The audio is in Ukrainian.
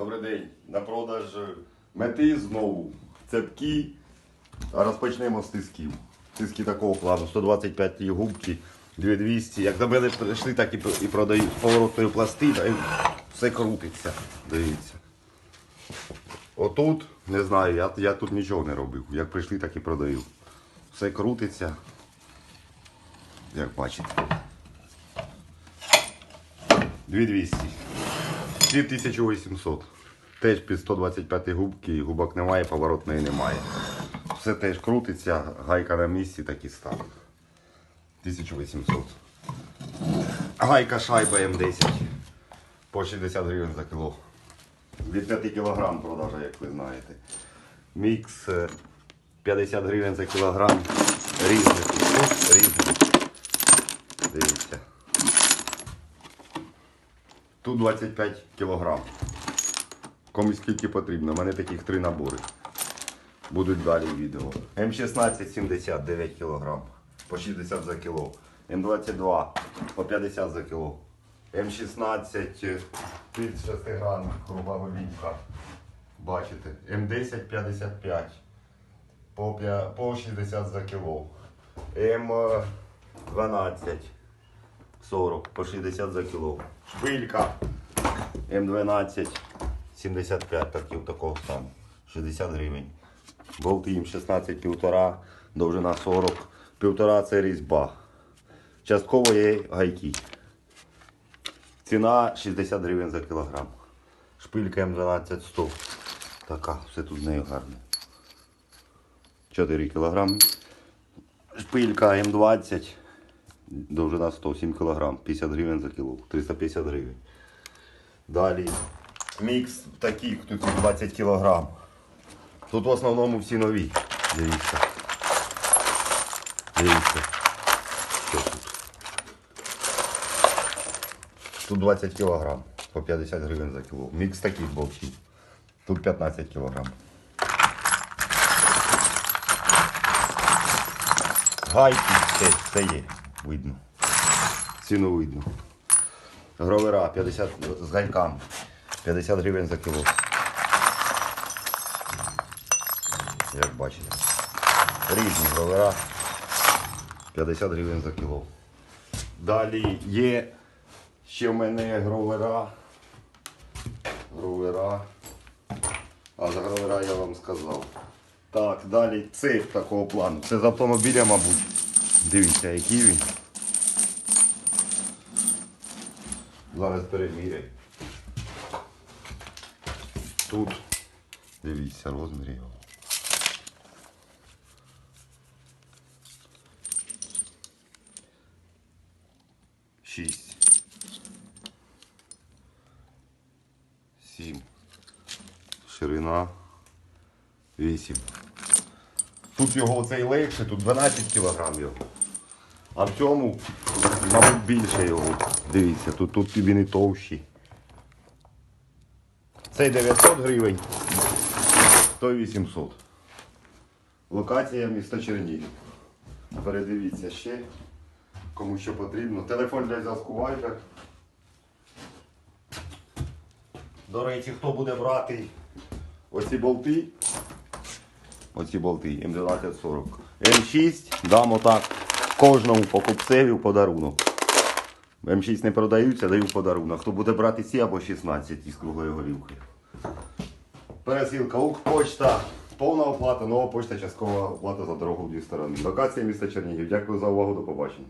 Добрий день. На продаж е, мети знову. Цепки. Розпочнемо з тисків. Тиски такого плану. 125 губки, 2200. Як до мене прийшли, так і, продають з поворотною пластиною. Все крутиться. Дивіться. Отут, не знаю, я, я тут нічого не робив. Як прийшли, так і продаю. Все крутиться. Як бачите. 2200. Ці 1800. Теж під 125 губки, губок немає, поворотної немає. Все теж крутиться, гайка на місці, так і стан. 1800. Гайка шайба М10 по 60 гривень за кіло. Від 5 кг продажа, як ви знаєте. Мікс е, 50 гривень за кілограм. Різний тут, різний. Дивіться. Тут 25 кілограм. Комусь скільки потрібно. У мене таких три набори. Будуть далі відео. М16 79 кілограм. По 60 за кіло. М22 по 50 за кіло. М16 під 6 грам кругла голівка. Бачите. М10 55 по 60 за кіло. М12 40 по 60 за кіло. Шпилька М12 75 такі такого стану. 60 гривень. Болти їм 16 півтора, довжина 40. Півтора це різьба. Частково є гайки. Ціна 60 гривень за кілограм. Шпилька М12 100. Така, все тут з нею гарне. 4 кілограми. Шпилька М20. Довжина 107 кг, 50 гривень за кіло, 350 гривень. Далі мікс таких, тут 20 кг. Тут в основному всі нові. Дивіться. Дивіться. Що тут? Тут 20 кг, по 50 гривень за кіло. Мікс таких болтів. Тут 15 кг. Гайки, все, все є, видно. Ціну видно. Гровера 50 з гайками. 50 гривень за кіло. Як бачите. Різні гровера. 50 гривень за кіло. Далі є ще в мене гровера. Гровера. А за гровера я вам сказав. Так, далі цейф такого плану. Це з автомобіля, мабуть. Дивіться, який він. Зараз переміряй. Тут. Дивіться, розмір його. Шість. Сім. Ширина. 8. Тут його цей легше, тут 12 кг його. А в цьому, мабуть, більше його. Дивіться, тут, тут він і товщий. Цей 900 гривень, той 800. Локація міста Чернігів. Передивіться ще, кому що потрібно. Телефон для зв'язку Viber. До речі, хто буде брати оці болти, Оці болти М1240. М6 дам отак кожному покупцеві в подарунок. М6 не продаються, даю в подарунок. Хто буде брати ці або 16 із круглої голівкою. Пересилка Укпочта. повна оплата, нова почта, часткова оплата за дорогу в дві сторони. Локація міста Чернігів. Дякую за увагу, до побачення.